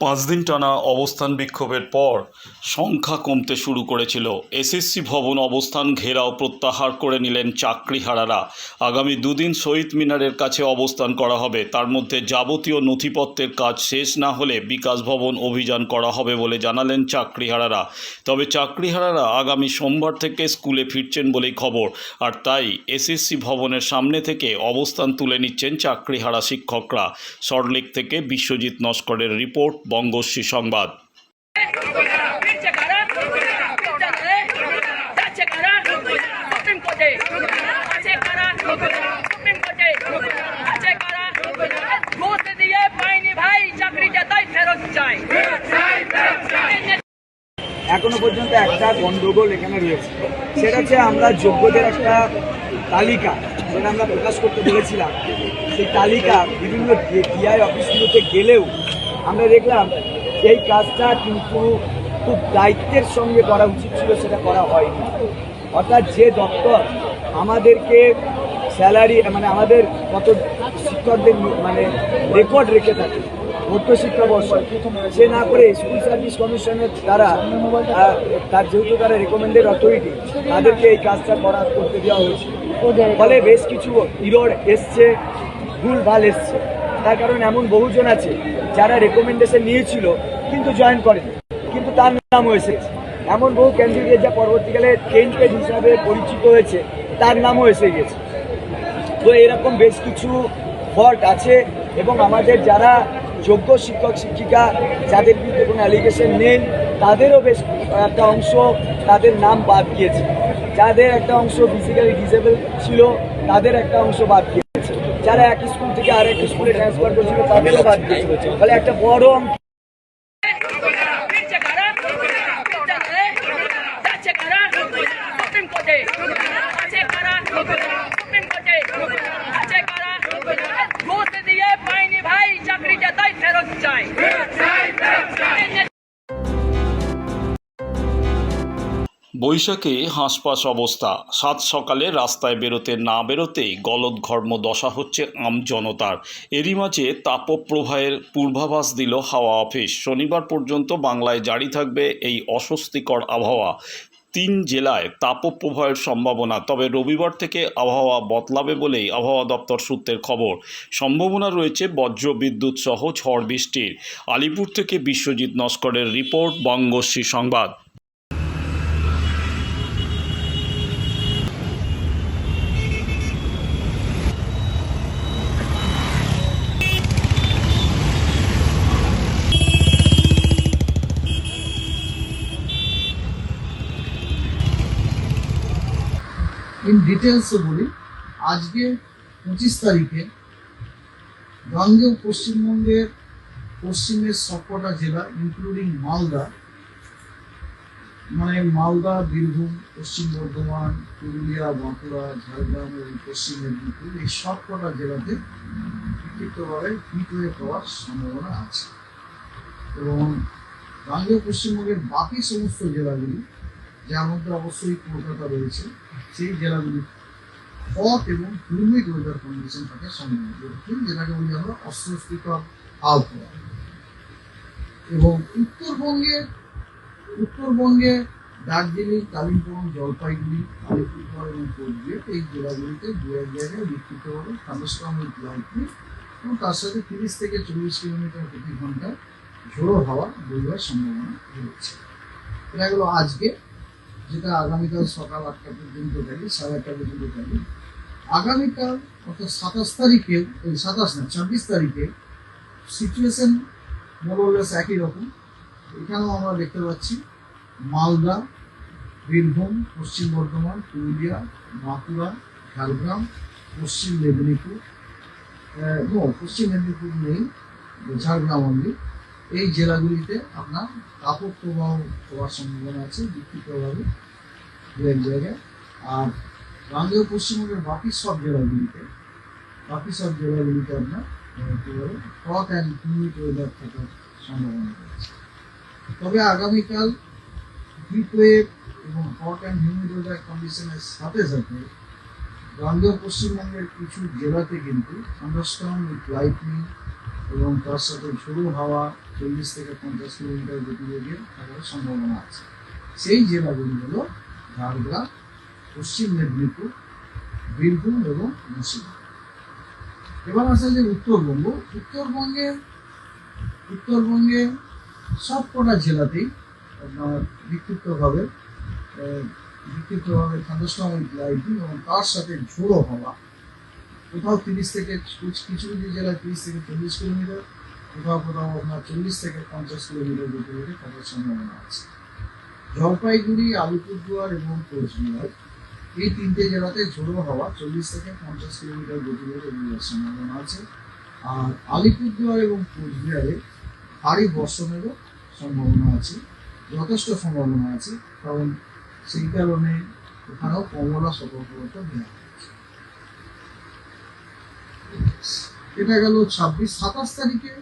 পাঁচ দিন টানা অবস্থান বিক্ষোভের পর সংখ্যা কমতে শুরু করেছিল। এসএসসি ভবন অবস্থান ঘেরাও প্রত্যাহার করে নিলেন চাকরিহারারা। আগামী দুদিন শহীদ মিনারের কাছে অবস্থান করা হবে। তার মধ্যে যাবতীয় নথিপত্রের কাজ শেষ না হলে বিকাশ ভবন অভিযান করা হবে বলে জানালেন চাকরিহারারা। তবে চাকরিহারারা আগামী সোমবার থেকে স্কুলে ফিরছেন বলেই খবর। আর তাই এসএসসি ভবনের সামনে থেকে অবস্থান তুলে নিচ্ছেন চাকরিহারা শিক্ষকরা। সল্টলেক থেকে বিশ্বজিৎ নস্করের রিপোর্ট বঙ্গশ্রী সংবাদ। এখনও পর্যন্ত একটা গন্ডগোল এখানে রয়েছে। সেটা হচ্ছে আমরা যোগ্যদের একটা তালিকা যেটা আমরা প্রকাশ করতে বলেছিলাম। সেই তালিকা বিভিন্ন ডিআই অফিসগুলোতে গেলেও আমরা দেখলাম এই কাজটা কিন্তু খুব দায়িত্বের সঙ্গে করা উচিত ছিল সেটা করা হয়নি। অর্থাৎ যে দপ্তর আমাদেরকে স্যালারি মানে আমাদের কত শিক্ষকদের মানে রেকর্ড রেখে থাকে মধ্য শিক্ষাবর্ষ সে না করে স্কুল সার্ভিস কমিশনের দ্বারা তার যেহেতু তারা রেকমেন্ডেড অথরিটি তাদেরকে এই কাজটা করা করতে দেওয়া হয়েছে। ফলে বেশ কিছু ইরোড এসছে ভুল ভালো এসছে। তার কারণ এমন বহুজন আছে যারা রেকমেন্ডেশন নিয়েছিল, কিন্তু জয়েন করেনি। কিন্তু তার নামও এসেছে এমন বহু ক্যান্ডিডেট যা পরবর্তীকালে টেন্টেড হিসাবে পরিচিত হয়েছে, তার নামও এসে গেছে। তো এরকম বেশ কিছু ফল্ট আছে এবং আমাদের যারা যোগ্য শিক্ষক, শিক্ষিকা, যাদের বিরুদ্ধে কোনো অ্যালিগেশন নেই, তাদেরও বেশ একটা অংশ তাদের নাম বাদ দিয়েছে যাদের একটা অংশ ফিজিক্যালি ডিসেবল ছিল, তাদের একটা অংশ বাদ দিয়েছে যারা এক স্কুল থেকে একটা স্কুলে ট্রান্সফার করছিল তাদেরও বাদ দিয়েছে ফলে একটা বড় pinche cara, বৈশাখে হাঁসপাস অবস্থা। সাত সকালে রাস্তায় বেরোতে না বেরোতেই গলদ ঘর্ম দশা হচ্ছে আম জনতার। এরই মাঝে তাপপ্রবাহের পূর্বাভাস দিল হাওয়া অফিস। শনিবার পর্যন্ত বাংলায় জারি থাকবে এই অস্বস্তিকর আবহাওয়া। তিন জেলায় তাপপ্রবাহের সম্ভাবনা, তবে রবিবার থেকে আবহাওয়া বদলাবে বলেই আবহাওয়া দপ্তর সূত্রের খবর। সম্ভাবনা রয়েছে বজ্র বিদ্যুৎ সহ ঝড় বৃষ্টির। আলিপুর থেকে বিশ্বজিৎ নস্করের রিপোর্ট, বঙ্গশ্রী সংবাদ। ইন ডিটেলসে বলি, আজকে পঁচিশ তারিখে গাঙ্গেয় পশ্চিমবঙ্গের পশ্চিমের সবকটা জেলা ইনক্লুডিং মালদা মানে মালদা, বীরভূম, পশ্চিম বর্ধমান, পুরুলিয়া, বাঁকুড়া, ঝাড়গ্রাম এবং পশ্চিম মেদিনীপুর, এই সবকটা জেলাতে বিক্ষিপ্তভাবে হিট ওয়েভ হওয়ার সম্ভাবনা আছে। এবং গাঙ্গেয় পশ্চিমবঙ্গের বাকি সমস্ত জেলাগুলি যার মধ্যে অবশ্যই কলকাতা রয়েছে, সেই জেলাগুলি হট এবং হিউমিড ওয়েদার কন্ডিশন থাকে সম্ভাবনা যেটাকে বলি আমরা অস্বস্তিকর আবহাওয়া। এবং উত্তরবঙ্গের উত্তরবঙ্গে দার্জিলিং, কালিম্পং, জলপাইগুড়ি, আলিপুরদুয়ার এবং কোচবিহার এই জেলাগুলিতে দু এক জায়গায় বিক্ষিপ্তভাবে থান্ডারস্টর্ম উইথ লাইটনিং এবং তার সাথে তিরিশ থেকে চল্লিশ কিলোমিটার প্রতি ঘন্টায় ঝোড়ো হাওয়া বইবার সম্ভাবনা রয়েছে। এটা গেলো আজকে যেটা আগামীকাল সকাল আটটা পর্যন্ত থাকি সাড়ে আটটা পর্যন্ত থাকি আগামীকাল, অর্থাৎ সাতাশ তারিখে ওই সাতাশ না, ছাব্বিশ তারিখে সিচুয়েশন মোরলেস একই রকম। এখানেও আমরা দেখতে পাচ্ছি মালদা, বীরভূম, পশ্চিম বর্ধমান, পুরুলিয়া, বাঁকুড়া, ঝাড়গ্রাম, পশ্চিম মেদিনীপুর পশ্চিম মেদিনীপুর নেই, ঝাড়গ্রাম অনলি এই জেলাগুলিতে আপনার তাপক প্রবাহ হওয়ার সম্ভাবনা আছে, বিক্ষিপ্তভাবে দু এক জায়গায়। আর গাঙ্গেয় পশ্চিমবঙ্গের বাকি সব জেলাগুলিতে, বাকি সব জেলাগুলিতে আপনার হট অ্যান্ড হিউমিড ওয়েদার থাকার সম্ভাবনা রয়েছে। তবে আগামীকাল হিট ওয়েভ এবং হট অ্যান্ড হিউমিড ওয়েদার কন্ডিশনের সাথে সাথে গাঙ্গেয় পশ্চিমবঙ্গের কিছু জেলাতে কিন্তু থান্ডারস্টর্ম উইথ লাইটনিং এবং তার সাথে ঝোড়ো হাওয়া চল্লিশ থেকে পঞ্চাশ কিলোমিটার গতিবেগে থাকার সম্ভাবনা আছে। সেই জেলাগুলি হলো ঝাড়গ্রাম, পশ্চিম মেদিনীপুর, বীরভূম এবং মুর্শিদাবাদ। এবার আসে যে উত্তরবঙ্গ। উত্তরবঙ্গে উত্তরবঙ্গে সব কটা জেলাতেই আপনার বিক্ষিপ্তভাবে বিক্ষিপ্তভাবে থান্ডারস্টর্ম উইথ লাইটিং এবং তার সাথে ঝোড়ো হওয়া কোথাও তিরিশ থেকে কিছু কিছু জেলায় তিরিশ থেকে চল্লিশ কিলোমিটার, কোথাও কোথাও আপনার চল্লিশ থেকে পঞ্চাশ কিলোমিটার গতিবেগে থাকার সম্ভাবনা আছে। জলপাইগুড়ি, আলিপুরদুয়ার এবং কোচবিহার, এই তিনটে জেলাতে ঝোড়ো হাওয়া চল্লিশ থেকে পঞ্চাশ কিলোমিটার গতি গতিবেগে বইবার সম্ভাবনা আছে। আর আলিপুরদুয়ার এবং কোচবিহারে ভারী বর্ষণেরও সম্ভাবনা আছে, যথেষ্ট সম্ভাবনা আছে, কারণ সেই কারণে ওখানেও কমলা সতর্কতা দেওয়া হয়েছে এটা গেল ছাব্বিশ, সাতাশ তারিখে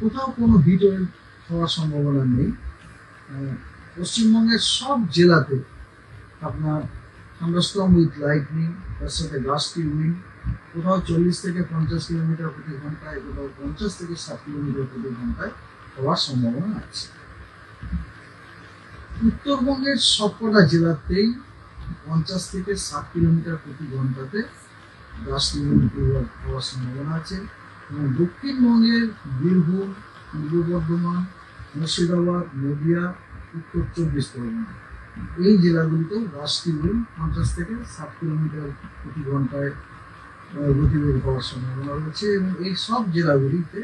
কোথাও কোনো হিট ওয়েভ হওয়ার সম্ভাবনা নেই। পশ্চিমবঙ্গের সব জেলাতে আপনার থান্ডারস্টর্ম উইথ লাইটনিং তার সাথে গাছটি উইন্ড কোথাও চল্লিশ থেকে পঞ্চাশ কিলোমিটার প্রতি ঘন্টায়, কোথাও পঞ্চাশ থেকে ষাট কিলোমিটার প্রতি ঘন্টায় হওয়ার সম্ভাবনা আছে। উত্তরবঙ্গের সবকটা জেলাতেই পঞ্চাশ থেকে ষাট কিলোমিটার প্রতি ঘন্টাতে উইন্ড হওয়ার সম্ভাবনা আছে এবং দক্ষিণবঙ্গের বীরভূম, পূর্ব বর্ধমান, মুর্শিদাবাদ, নদিয়া, উত্তর চব্বিশ পরগনা। এই জেলাগুলিতে উইন্ড পঞ্চাশ থেকে ষাট কিলোমিটার প্রতি ঘন্টায় গতিবেগ হওয়ার সম্ভাবনা রয়েছে এবং এই সব জেলাগুলিতে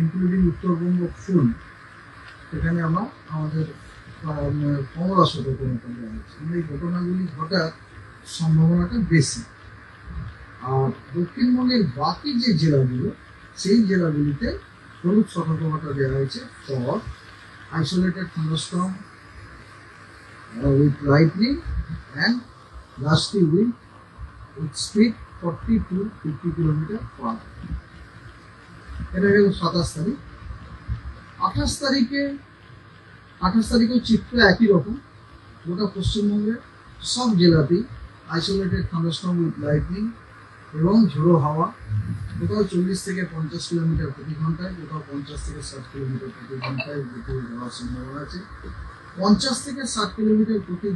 ইনক্লুডিং উত্তরবঙ্গ ফুল, এখানে আমরা আমাদের কমলা সতর্কতা এই ঘটনাগুলি ঘটার সম্ভাবনাটা বেশি। আর দক্ষিণবঙ্গের বাকি যে জেলাগুলো, সেই জেলাগুলিতে হলুদ সতর্কতা দেওয়া হয়েছে for isolated thunderstorm with lightning and gusty wind with speed forty to fifty kilometre per এটা গেল সাতাশ তারিখ। আঠাশ তারিখে, আঠাশ তারিখেও চিত্র একই রকম। গোটা পশ্চিমবঙ্গের সব জেলাতেই আইসোলেটেড থান্ডারস্টর্ম উইথ লাইটনিং এবং ঝোড়ো হাওয়া। কোথাও চল্লিশ থেকে পঞ্চাশ কিলোমিটার প্রতি ঘন্টায় কোথাও পঞ্চাশ থেকে ষাট কিলোমিটার প্রতি ঘন্টায় গতিবেগ হওয়ার সম্ভাবনা আছে। পঞ্চাশ থেকে ষাট কিলোমিটার প্রতি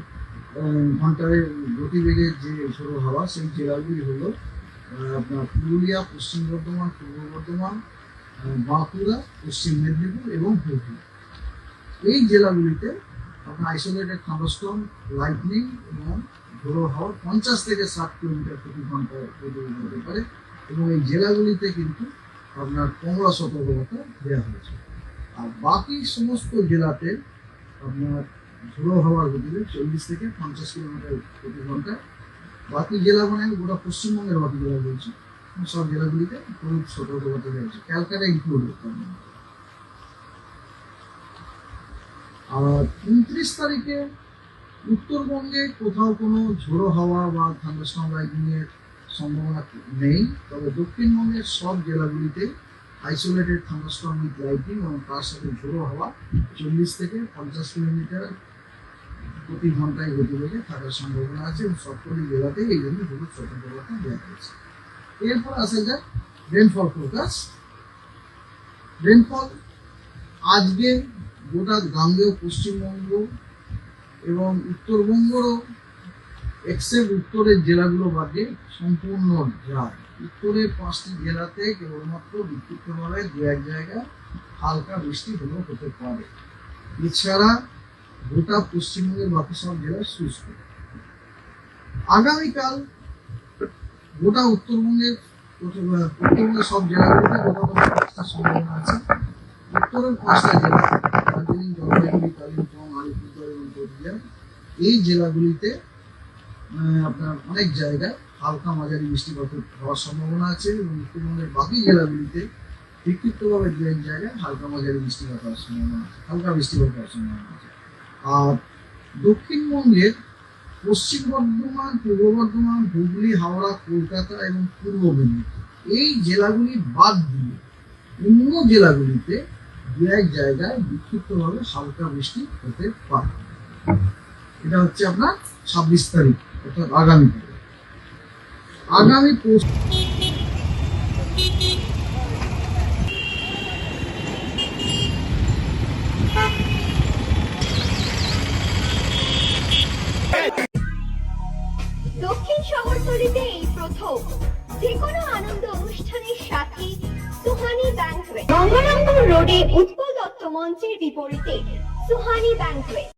ঘন্টায় গতিবেগে যে ঝোড়ো হাওয়া, সেই জেলাগুলি হলো আপনার পুরুলিয়া, পশ্চিম বর্ধমান, পূর্ব বর্ধমান বাঁকুড়া, পশ্চিম মেদিনীপুর এবং হুগলি। এই জেলাগুলিতে আপনার আইসোলেটেড থান্ডারস্টর্ম লাইটনিং এবং ঝোড়ো হাওয়া পঞ্চাশ থেকে ষাট কিলোমিটার প্রতি ঘণ্টা হতে পারে এবং এই জেলাগুলিতে কিন্তু আপনার কমলা সতর্কতা দেওয়া হয়েছে। আর বাকি সমস্ত জেলাতে আপনার ঝোড়ো হাওয়ার গতিবেগ চল্লিশ থেকে পঞ্চাশ কিলোমিটার প্রতি ঘণ্টা। বাকি জেলা মানে আমি গোটা পশ্চিমবঙ্গের বাকি জেলা বলছি সব জেলাগুলিতে হলুদ সতর্কতা দেওয়া হয়েছে, ক্যালকাটা ইনক্লুড আর উনত্রিশ তারিখে উত্তরবঙ্গে কোথাও কোনো ঝোড়ো হাওয়া বা থান্ডারস্টর্ম লাইটিং এর সম্ভাবনা নেই। তবে দক্ষিণবঙ্গের সব জেলাগুলিতে আইসোলেটেড থান্ডারস্টর্ম উইথ লাইটিং এবং তার সাথে ঝোড়ো হাওয়া চল্লিশ থেকে পঞ্চাশ কিলোমিটার প্রতি ঘন্টায় গতিবেগে থাকার সম্ভাবনা আছে এবং সবকটি জেলাতেই এই জন্য হলুদ সতর্কতা দেওয়া হয়েছে। এরপর আসা যাক রেনফল ফোরকাস্ট রেনফল আজকে গোটা গাঙ্গেয়, পশ্চিমবঙ্গ এবং উত্তরবঙ্গেরও এক্সেপ্ট উত্তরের জেলাগুলো বাদে সম্পূর্ণ ড্রাই উত্তরের পাঁচটি জেলাতে কেবলমাত্র বিক্ষিপ্তভাবে দু এক জায়গায় হালকা বৃষ্টি হলেও হতে পারে। এছাড়া গোটা পশ্চিমবঙ্গের বাকি সব জেলা শুষ্ক। আগামীকাল গোটা উত্তরবঙ্গের উত্তরবঙ্গের সব জেলাগুলিতে গোটা সম্ভাবনা আছে। উত্তরের পাঁচটা জেলা, দার্জিলিং, জলপাইগুড়ি, কালিম্পং কোচবিহার এই জেলাগুলিতে আপনার অনেক জায়গায় হালকা মাঝারি বৃষ্টিপাত হওয়ার সম্ভাবনা আছে এবং উত্তরবঙ্গের বাকি জেলাগুলিতে বিক্ষিপ্তভাবে দু এক জায়গায় হালকা মাঝারি বৃষ্টিপাত হওয়ার সম্ভাবনা আছে, হালকা বৃষ্টিপাত হওয়ার সম্ভাবনা আছে। আর দক্ষিণবঙ্গের পশ্চিম বর্ধমান, পূর্ব বর্ধমান, হুগলি, হাওড়া, কলকাতা এবং পূর্ব মেদিনীপুর, এই জেলাগুলি বাদ দিয়ে অন্য জেলাগুলিতে দু এক জায়গায় বিক্ষিপ্তভাবে হালকা বৃষ্টি হতে পারে। এটা হচ্ছে আপনার ছাব্বিশ তারিখ, অর্থাৎ আগামীকাল আগামী দক্ষিণ শহরতলিতে এই প্রথম। যে কোনো আনন্দ অনুষ্ঠানের সাথে সুহানি ব্যাংকুয়েট গঙ্গারামপুর রোডে উৎপল দত্ত মঞ্চের বিপরীতে Suhani banquet